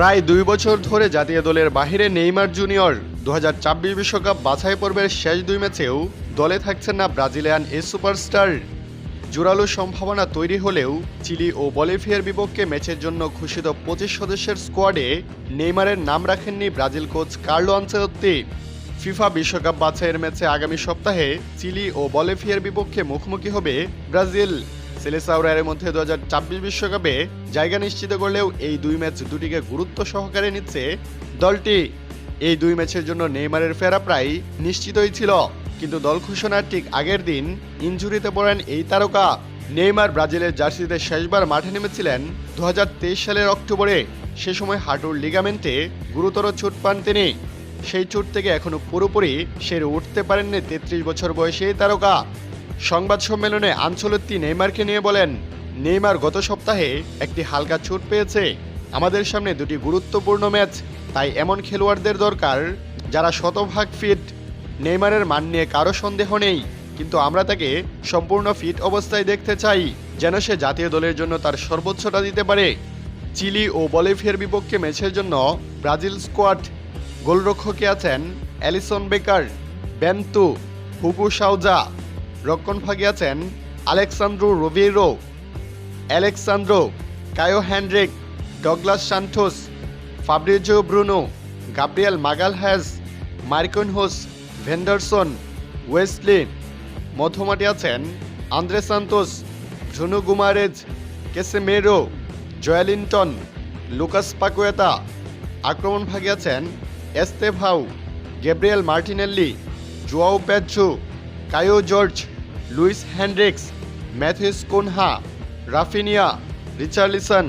প্রায় দুই বছর ধরে জাতীয় দলের বাহিরে নেইমার জুনিয়র দু হাজার বিশ্বকাপ বাছাই পর্বের শেষ দুই ম্যাচেও দলে থাকছেন না ব্রাজিলিয়ান এ সুপারস্টার। জোরালো সম্ভাবনা তৈরি হলেও চিলি ও বলিভিয়ার বিপক্ষে ম্যাচের জন্য ঘোষিত পঁচিশ সদস্যের স্কোয়াডে নেইমারের নাম রাখেননি Brazil coach Carlo Ancelotti FIFA বিশ্বকাপ বাছাইয়ের ম্যাচে আগামী সপ্তাহে চিলি ও বলিভিয়ার বিপক্ষে মুখোমুখি হবে ব্রাজিল। সেলেসাউরারের মধ্যে দু বিশ্বকাপে জায়গা নিশ্চিত করলেও এই দুই ম্যাচ দুটিকে গুরুত্ব সহকারে নিচ্ছে দলটি। এই দুই ম্যাচের জন্য নেইমারের ফেরা প্রায় নিশ্চিতই ছিল, কিন্তু দল ঘোষণার ঠিক আগের দিন ইনজুরিতে পড়েন এই তারকা। নেইমার ব্রাজিলের জার্সিতে শেষবার মাঠে নেমেছিলেন দু হাজার তেইশ সালের অক্টোবরে। সে সময় হাঁটুর লিগামেন্টে গুরুতর চোট পান তিনি। সেই চোট থেকে এখনও পুরোপুরি সেরে উঠতে পারেননি তেত্রিশ বছর বয়সী এই তারকা। সংবাদ সম্মেলনে আঞ্চলত্তি নেইমারকে নিয়ে বলেন, নেইমার গত সপ্তাহে একটি হালকা ছুট পেয়েছে। আমাদের সামনে দুটি গুরুত্বপূর্ণ ম্যাচ, তাই এমন খেলোয়াড়দের দরকার যারা শতভাগ ফিট। নেইমারের মান নিয়ে কারও সন্দেহ নেই, কিন্তু আমরা তাকে সম্পূর্ণ ফিট অবস্থায় দেখতে চাই, যেন সে জাতীয় দলের জন্য তার সর্বোচ্চটা দিতে পারে। চিলি ও বলিভিয়ার বিপক্ষে ম্যাচের জন্য ব্রাজিল স্কোয়াড গোলরক্ষকে আছেন অ্যালিসন বেকার, বেন্তু, হুগু সাউজা। রক্ষণভাগে আছেন Alexsandro রোভিরো Alexsandro Caio Henrique Douglas Santos Fabricio Bruno, Gabriel Magalhaes Marquinhos Vanderson Wesley মধ্যমাঠে আছেন Andre Santos Jhunu Guimaraes, Casemiro, Joelinton, Lucas Paqueta. আক্রমণ ভাগে আছেন Estevao Gabriel Martinelli, Joao প্যাচু Caio Jorge Luiz Henrique Matheus Cunha Raphinha Richarlison